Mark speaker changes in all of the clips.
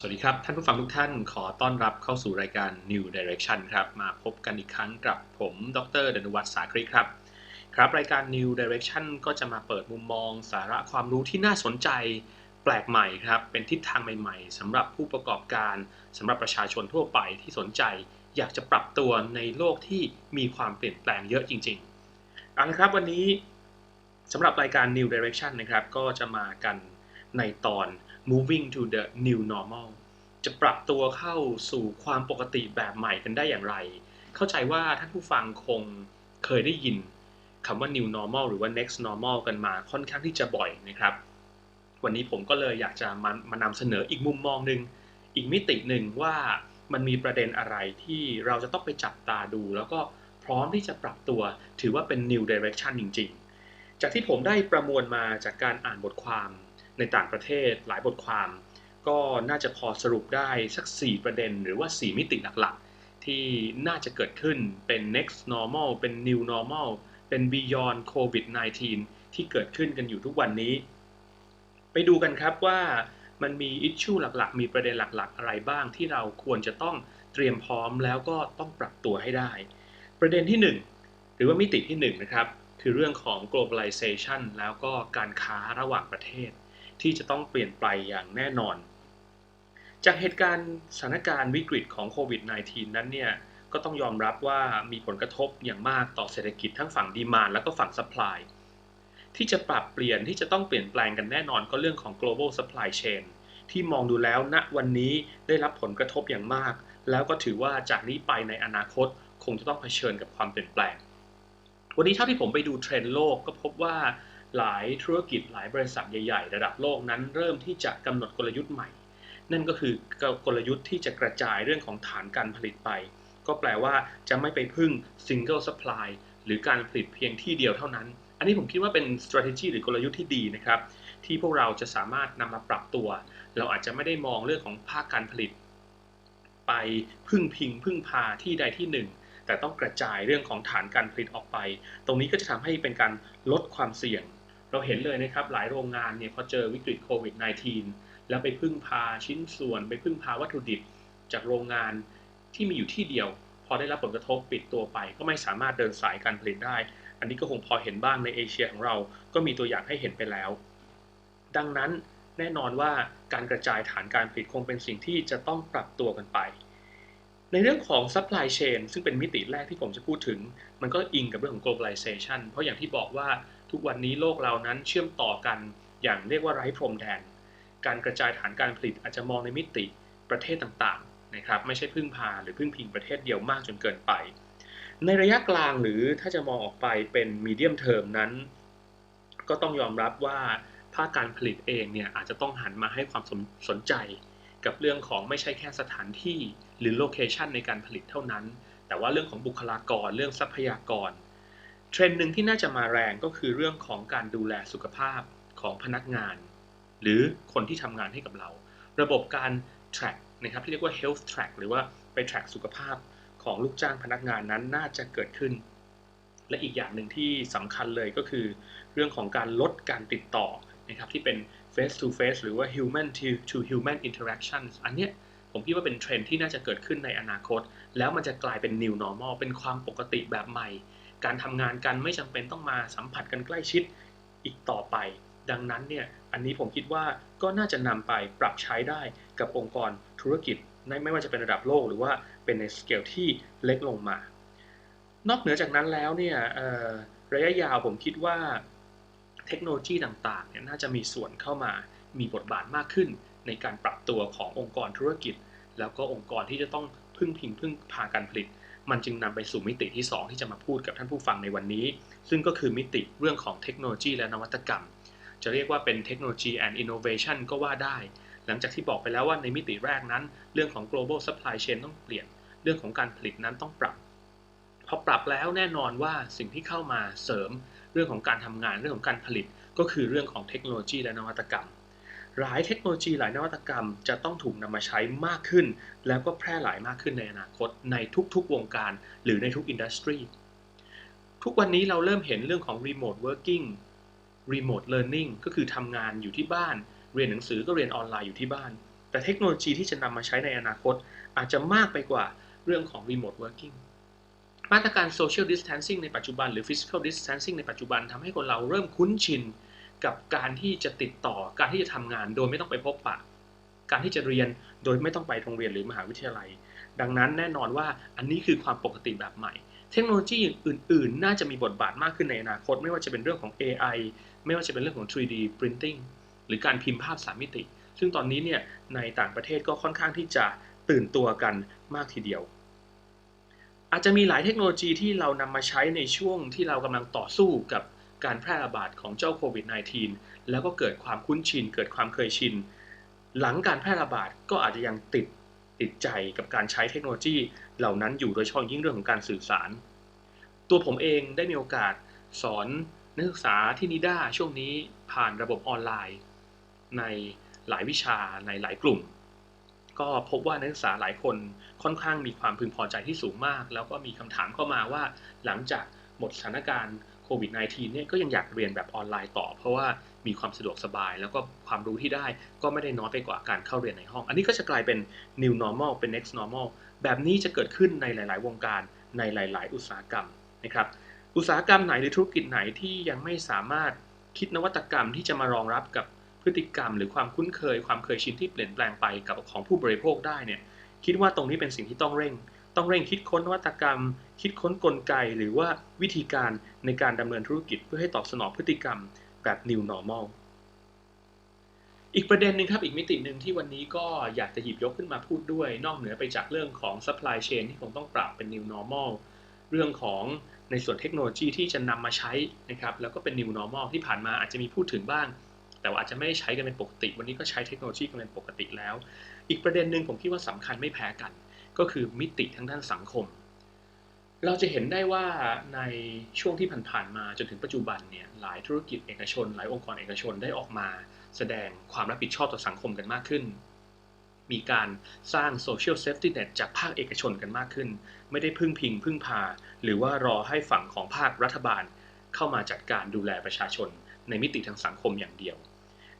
Speaker 1: สวัสดีครับ ท่านผู้ฟังทุกท่านขอต้อนรับเข้าสู่รายการ New Direction ครับมาพบกันอีกครั้งกับผมดรดนุวัฒน์สาคริครับ ครับรายการ New Direction ก็จะมาเปิดมุมมอง สาระความรู้ที่น่าสนใจ แปลกใหม่ครับ เป็นทิศทางใหม่ๆสำหรับผู้ประกอบการสำหรับประชาชนทั่วไปที่สนใจ อยากจะปรับตัวในโลกที่มีความเปลี่ยนแปลงเยอะจริงๆเอาละครับวันนี้สำหรับรายการ New Direction นะครับก็จะมากันในตอน moving to the new normal จะปรับตัวเข้าสู่ความปกติแบบใหม่กันได้อย่างไร เข้าใจว่าท่านผู้ฟังคงเคยได้ยินคำว่า new normal หรือว่า next normal กันมาค่อนข้างที่จะบ่อยนะครับ วันนี้ผมก็เลยอยากจะมามานำเสนออีกมุมมองหนึ่งอีกมิติหนึ่งว่ามันมีประเด็นอะไรที่เราจะต้องไปจับตาดู แล้วก็พร้อมที่จะปรับตัว ถือว่าเป็น new direction จริง ๆ จากที่ผมได้ประมวลมาจากการอ่านบทความ ในต่างประเทศหลายบทความ ก็น่าจะพอสรุปได้สัก 4 ประเด็น หรือว่า 4 มิติหลักๆ ที่น่าจะเกิดขึ้นเป็น next normal เป็น new normal เป็น beyond covid-19 ที่เกิดขึ้นกันอยู่ทุกวันนี้ ไปดูกันครับว่ามันมีอิชชูหลักๆ มีประเด็นหลักๆ อะไรบ้างที่เราควรจะต้องเตรียมพร้อมแล้วก็ต้องปรับตัวให้ได้ ประเด็นที่ 1 หรือว่ามิติที่1นะครับคือเรื่องของ globalization แล้วก็การค้าระหว่างประเทศ ที่จะต้องเปลี่ยนไปอย่างแน่นอน จากเหตุการณ์สถานการณ์วิกฤตของโควิด -19 นั้นเนี่ยก็ต้องยอมรับว่ามีผลกระทบอย่างมากต่อเศรษฐกิจทั้งฝั่งดีมานแล้วก็ฝั่ง supply ที่จะปรับเปลี่ยนที่จะต้องเปลี่ยนแปลงกันแน่นอนก็เรื่องของ global supply chain ที่มองดูแล้วณวันนี้ได้รับผลกระทบอย่างมาก แล้วก็ถือว่าจากนี้ไปในอนาคตคงจะต้องเผชิญกับความเปลี่ยนแปลง วันนี้เท่าที่ผมไปดูเทรนด์โลกก็พบว่า หลายธุรกิจหลายบริษัทใหญ่ ๆ ระดับโลกนั้น เริ่มที่จะกำหนดกลยุทธ์ใหม่ นั่นก็คือกลยุทธ์ที่จะกระจายเรื่องของฐานการผลิตไป ก็แปลว่าจะไม่ไปพึ่ง single supply หรือการผลิตเพียงที่เดียวเท่านั้น อันนี้ผมคิดว่าเป็น strategy หรือกลยุทธ์ที่ดีนะครับ ที่พวกเราจะสามารถนำมาปรับตัว เราอาจจะไม่ได้มองเรื่องของภาคการผลิต ไปพึ่งพิงพึ่งพาที่ใดที่หนึ่งแต่ต้องกระจายเรื่องของฐานการผลิตออกไป ตรงนี้ก็จะทำให้เป็นการลดความเสี่ยง เราเห็นเลยนะครับหลายโรงงานเนี่ยพอเจอวิกฤตโควิด -19 แล้วไปพึ่งพาชิ้นส่วน ไปพึ่งพาวัตถุดิบจากโรงงานที่มีอยู่ที่เดียว พอได้รับผลกระทบปิดตัวไป ก็ไม่สามารถเดินสายการผลิตได้ อันนี้ก็คงพอเห็นบ้างในเอเชียของเรา ก็มีตัวอย่างให้เห็นไปแล้ว ดังนั้นแน่นอนว่าการกระจายฐานการผลิตคงเป็นสิ่งที่จะต้องปรับตัวกันไป ในเรื่องของ supply chain ซึ่งเป็นมิติแรกที่ผมจะพูดถึง มันก็อิงกับเรื่องของ globalization เพราะอย่างที่บอกว่า ทุกวันนี้โลกเรานั้นเชื่อมต่อกันอย่างเรียกว่าไร้พรมแดน การกระจายฐานการผลิตอาจจะมองในมิติประเทศต่างๆนะครับไม่ใช่พึ่งพาหรือพึ่งพิงประเทศเดียวมากจนเกินไป ในระยะกลางหรือถ้าจะมองออกไปเป็นมีเดียมเทอมนั้น ก็ต้องยอมรับว่าภาคการผลิตเองเนี่ยอาจจะต้องหันมาให้ความสนสนใจ กับเรื่องของไม่ใช่แค่สถานที่หรือโลเคชันในการผลิตเท่านั้น แต่ว่าเรื่องของบุคลากรเรื่องทรัพยากร เทรนด์หนึ่งที่น่าจะมาแรงก็คือเรื่องของการดูแลสุขภาพของพนักงาน หรือคนที่ทำงานให้กับเรา ระบบการ track นะครับที่เรียกว่า health track หรือว่าไป track สุขภาพของลูกจ้างพนักงานนั้นน่าจะเกิดขึ้น และอีกอย่างหนึ่งที่สำคัญเลยก็คือ เรื่องของการลดการติดต่อนะครับที่เป็น face to face หรือว่า human to human interaction อันเนี้ยผมคิดว่าเป็นเทรนด์ที่น่าจะเกิดขึ้นในอนาคต แล้วมันจะกลายเป็น new normal เป็นความปกติแบบใหม่ การทำงานกันไม่จำเป็นต้องมาสัมผัสกันใกล้ชิดอีกต่อไป ดังนั้นเนี่ยอันนี้ผมคิดว่าก็น่าจะนำไปปรับใช้ได้กับองค์กรธุรกิจไม่ว่าจะเป็นระดับโลกหรือว่าเป็นในสเกลที่เล็กลงมา นอกเหนือจากนั้นแล้วเนี่ยระยะยาวผมคิดว่าเทคโนโลยีต่างๆเนี่ยน่าจะมีส่วนเข้ามามีบทบาทมากขึ้น ในการปรับตัวขององค์กรธุรกิจ แล้วก็องค์กรที่จะต้องพึ่งพิงพึ่งพาการผลิต มันจึงนำไปสู่มิติที่ 2 ที่จะมาพูดกับท่านผู้ฟังในวันนี้ ซึ่งก็คือมิติเรื่องของเทคโนโลยีและนวัตกรรม จะเรียกว่าเป็นเทคโนโลยี and innovation ก็ว่าได้ หลังจากที่บอกไปแล้วว่าในมิติแรกนั้น เรื่องของ global supply chain ต้องเปลี่ยน เรื่องของการผลิตนั้นต้องปรับ พอปรับแล้วแน่นอนว่าสิ่งที่เข้ามาเสริม เรื่องของการทำงานเรื่องของการผลิต ก็คือเรื่องของเทคโนโลยีและนวัตกรรม หลายเทคโนโลยีหลายนวัตกรรมจะต้องถูกนำมาใช้มากขึ้น แล้วก็แพร่หลายมากขึ้นในอนาคตในทุกๆวงการ หรือในทุกอินดัสทรีทุกวันนี้เราเริ่มเห็นเรื่องของ remote working remote learning ก็คือทำงานอยู่ที่บ้าน เรียนหนังสือก็เรียนออนไลน์อยู่ที่บ้าน แต่เทคโนโลยีที่จะนำมาใช้ในอนาคต อาจจะมากไปกว่าเรื่องของ remote working มาตรการ social distancing ในปัจจุบันหรือ physical distancing ในปัจจุบันทำให้คนเราเริ่มคุ้นชิน กับการที่จะติดต่อการที่จะทำงานโดยไม่ต้องไปพบปะ การที่จะเรียนโดยไม่ต้องไปโรงเรียนหรือมหาวิทยาลัย ดังนั้นแน่นอนว่าอันนี้คือความปกติแบบใหม่ เทคโนโลยีอื่น ๆ น่าจะมีบทบาทมากขึ้นในอนาคต ไม่ว่าจะเป็นเรื่องของ AI ไม่ว่าจะเป็นเรื่องของ 3D printing หรือการพิมพ์ภาพสามมิติ ซึ่งตอนนี้เนี่ยในต่างประเทศก็ค่อนข้างที่จะตื่นตัวกันมากทีเดียว อาจจะมีหลายเทคโนโลยีที่เรานำมาใช้ในช่วงที่เรากำลังต่อสู้กับ การแพร่ระบาดของเจ้าโควิด -19 แล้วก็เกิดความคุ้นชิน เกิดความเคยชิน หลังการแพร่ระบาดก็อาจจะยังติดติดใจกับการใช้เทคโนโลยีเหล่านั้นอยู่โดยเฉพาะยิ่งเรื่องของการสื่อสาร ตัวผมเองได้มีโอกาสสอนนักศึกษาที่นิด้าช่วงนี้ผ่านระบบออนไลน์ ในหลายวิชาในหลายกลุ่ม ก็พบว่านักศึกษาหลายคนค่อนข้างมีความพึงพอใจที่สูงมาก แล้วก็มีคำถามเข้ามาว่าหลังจากหมดสถานการณ์ โควิด -19 เนี่ยก็ยังอยากเรียนแบบออนไลน์ต่อ เพราะว่ามีความสะดวกสบาย แล้วก็ความรู้ที่ได้ก็ไม่ได้น้อยไปกว่าการเข้าเรียนในห้อง อันนี้ก็จะกลายเป็น new normal เป็น next normal แบบนี้จะเกิดขึ้นในหลาย ๆ วงการในหลาย ๆ อุตสาหกรรมนะครับอุตสาหกรรมไหนหรือธุรกิจไหนที่ยังไม่สามารถคิดนวัตกรรมที่จะมารองรับกับพฤติกรรม หรือความคุ้นเคย ความเคยชินที่เปลี่ยนแปลงไปกับของผู้บริโภคได้เนี่ยคิดว่าตรงนี้เป็นสิ่งที่ต้องเร่ง ต้องเร่งคิดค้นนวัตกรรม คิดค้นกลไก หรือว่าวิธีการในการดำเนินธุรกิจเพื่อให้ตอบสนองพฤติกรรมแบบ new normal อีกประเด็นหนึ่งครับ อีกมิติหนึ่งที่วันนี้ก็อยากจะหยิบยกขึ้นมาพูดด้วย นอกเหนือไปจากเรื่องของ supply chain ที่คงต้องปรับเป็น new normal เรื่องของในส่วนเทคโนโลยีที่จะนำมาใช้นะครับ แล้วก็เป็น new normal ที่ผ่านมาอาจจะมีพูดถึงบ้าง แต่ว่าอาจจะไม่ได้ใช้กันเป็นปกติ วันนี้ก็ใช้เทคโนโลยีกันเป็นปกติแล้ว อีกประเด็นหนึ่งผมคิดว่าสำคัญไม่แพ้กัน ก็คือมิติทางด้านสังคม เราจะเห็นได้ว่าในช่วงที่ผ่านๆมาจนถึงปัจจุบันเนี่ยหลายธุรกิจเอกชน หลายองค์กรเอกชนได้ออกมา แสดงความรับผิดชอบต่อสังคมกันมากขึ้น มีการสร้างโซเชียลเซฟตี้เน็ตจากภาคเอกชนกันมากขึ้น ไม่ได้พึ่งพิงพึ่งพา หรือว่ารอให้ฝั่งของภาครัฐบาล เข้ามาจัดการดูแลประชาชน ในมิติทางสังคมอย่างเดียว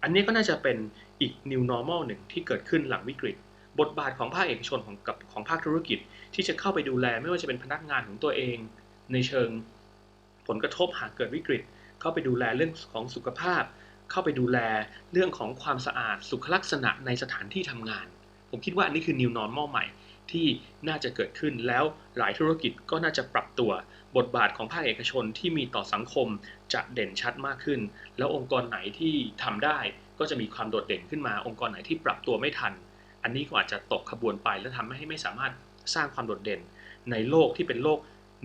Speaker 1: อันนี้ก็น่าจะเป็นอีก new normal หนึ่งที่เกิดขึ้นหลังวิกฤต บทบาทของภาคเอกชนของกับของภาคธุรกิจที่จะเข้าไปดูแลไม่ว่าจะเป็นพนักงานของตัวเอง ในเชิงผลกระทบหากเกิดวิกฤต เข้าไปดูแลเรื่องของสุขภาพ เข้าไปดูแลเรื่องของความสะอาดสุขลักษณะในสถานที่ทำงาน ผมคิดว่าอันนี้คือ new normal ใหม่ที่น่าจะเกิดขึ้นแล้วหลายธุรกิจก็น่าจะปรับตัว บทบาทของภาคเอกชนที่มีต่อสังคมจะเด่นชัดมากขึ้น แล้วองค์กรไหนที่ทำได้ก็จะมีความโดดเด่นขึ้นมา องค์กรไหนที่ปรับตัวไม่ทัน อันนี้ก็อาจจะตกขบวนไป และทำให้ไม่สามารถสร้างความโดดเด่นในโลกที่เป็นโลก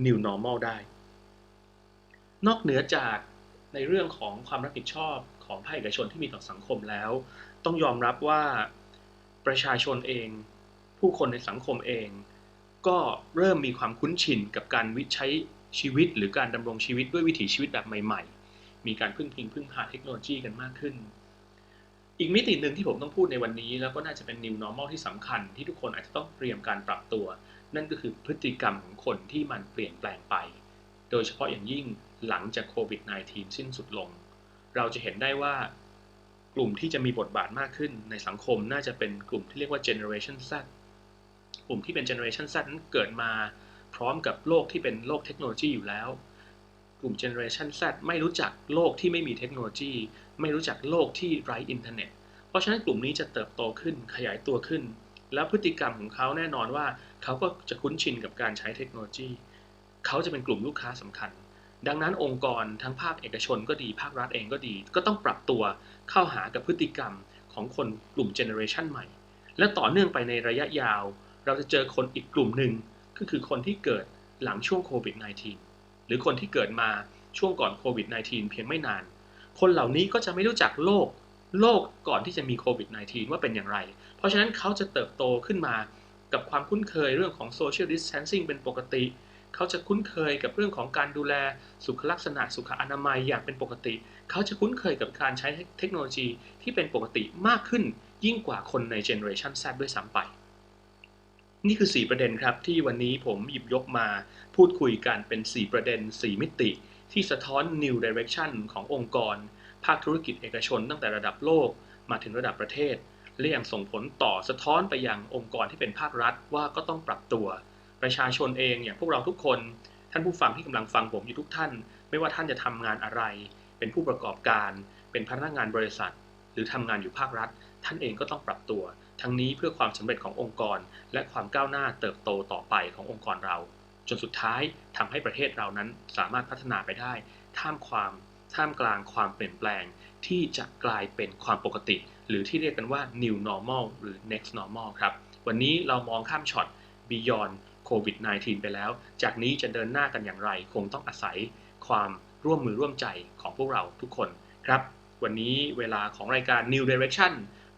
Speaker 1: new normal ได้ นอกเหนือจากในเรื่องของความรับผิดชอบของภาคเอกชนที่มีต่อสังคมแล้ว ต้องยอมรับว่าประชาชนเอง ผู้คนในสังคมเอง ก็เริ่มมีความคุ้นชินกับการวิใช้ชีวิต หรือการดำรงชีวิตด้วยวิถีชีวิตแบบใหม่ ๆ มีการพึ่งพิงพึ่งพาเทคโนโลยีกันมากขึ้น อีกมิติหนึ่งที่ผมต้องพูดในวันนี้ แล้วก็น่าจะเป็น new normal ที่สำคัญ ที่ทุกคนอาจจะต้องเตรียมการปรับตัว นั่นก็คือพฤติกรรมของคนที่มันเปลี่ยนแปลงไป โดยเฉพาะอย่างยิ่งหลังจากโควิด -19 สิ้นสุดลง เราจะเห็นได้ว่ากลุ่มที่จะมีบทบาทมากขึ้นในสังคมน่าจะเป็นกลุ่มที่เรียกว่า generation Z กลุ่มที่เป็น generation Z นั้นเกิดมาพร้อมกับโลกที่เป็นโลกเทคโนโลยีอยู่แล้ว กลุ่ม generation Z ไม่รู้จักโลกที่ไม่มีเทคโนโลยี ไม่รู้จักโลกที่ไร้อินเทอร์เน็ต เพราะฉะนั้นกลุ่มนี้จะเติบโตขึ้นขยายตัวขึ้น แล้วพฤติกรรมของเขาแน่นอนว่า เขาก็จะคุ้นชินกับการใช้เทคโนโลยี เขาจะเป็นกลุ่มลูกค้าสำคัญ ดังนั้นองค์กรทั้งภาคเอกชนก็ดีภาครัฐเองก็ดี ก็ต้องปรับตัวเข้าหากับพฤติกรรมของคนกลุ่มเจเนอเรชันใหม่ และต่อเนื่องไปในระยะยาว เราจะเจอคนอีกกลุ่มหนึ่งก็คือคนที่เกิดหลังช่วงโควิด -19 รือคนที่เกิดมาช่วงก่อนโควิด -19 เพียงไม่นาน คนเหล่านี้ก็จะไม่รู้จักโลกโลกก่อนที่จะมีโควิด -19 ว่าเป็นอย่างไร เพราะฉะนั้นเขาจะเติบโตขึ้นมากับความคุ้นเคยเรื่องของ social distancing เป็นปกติ เขาจะคุ้นเคยกับเรื่องของการดูแลสุขลักษณะสุขอนามัยอย่างเป็นปกติ เขาจะคุ้นเคยกับการใช้เทคโนโลยีที่เป็นปกติมากขึ้นยิ่งกว่าคนในเจเนอเรชัน Z ด้วยซ้ำไป นี่คือ 4 ประเด็นครับ ที่วันนี้ผมหยิบยกมาพูดคุยกันเป็น 4 ประเด็น 4 มิติ ที่สะท้อน New Direction ขององค์กร ภาคธุรกิจเอกชนตั้งแต่ระดับโลกมาถึงระดับประเทศ และยังส่งผลต่อสะท้อนไปยังองค์กรที่เป็นภาครัฐว่าก็ต้องปรับตัว ประชาชนเองอย่างพวกเราทุกคน ท่านผู้ฟังที่กำลังฟังผมอยู่ทุกท่าน ไม่ว่าท่านจะทำงานอะไร เป็นผู้ประกอบการ เป็นพนักงานบริษัท หรือทำงานอยู่ภาครัฐ ท่านเองก็ต้องปรับตัว ทั้งนี้เพื่อความสำเร็จขององค์กร และความก้าวหน้าเติบโตต่อไปขององค์กรเรา จนสุดท้ายทำให้ประเทศเรานั้นสามารถพัฒนาไปได้ ท่ามความท่ามกลางความเปลี่ยนแปลง ที่จะกลายเป็นความปกติ หรือที่เรียกกันว่า new normal หรือ next normal ครับวันนี้เรามองข้ามช็อต beyond covid 19 ไปแล้ว จากนี้จะเดินหน้ากันอย่างไร คงต้องอาศัยความร่วมมือร่วมใจของพวกเราทุกคนครับ วันนี้เวลาของรายการ New Direction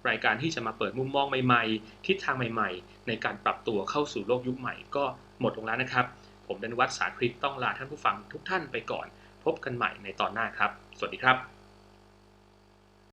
Speaker 1: รายการที่จะมาเปิดมุมมองใหม่ๆ ทิศทางใหม่ๆ ในการปรับตัวเข้าสู่โลกยุคใหม่ ก็หมดลงแล้วนะครับ ผมดนวัฒน์สาคริตต้องลาท่านผู้ฟังทุกท่านไปก่อน พบกันใหม่ในตอนหน้าครับ สวัสดีครับ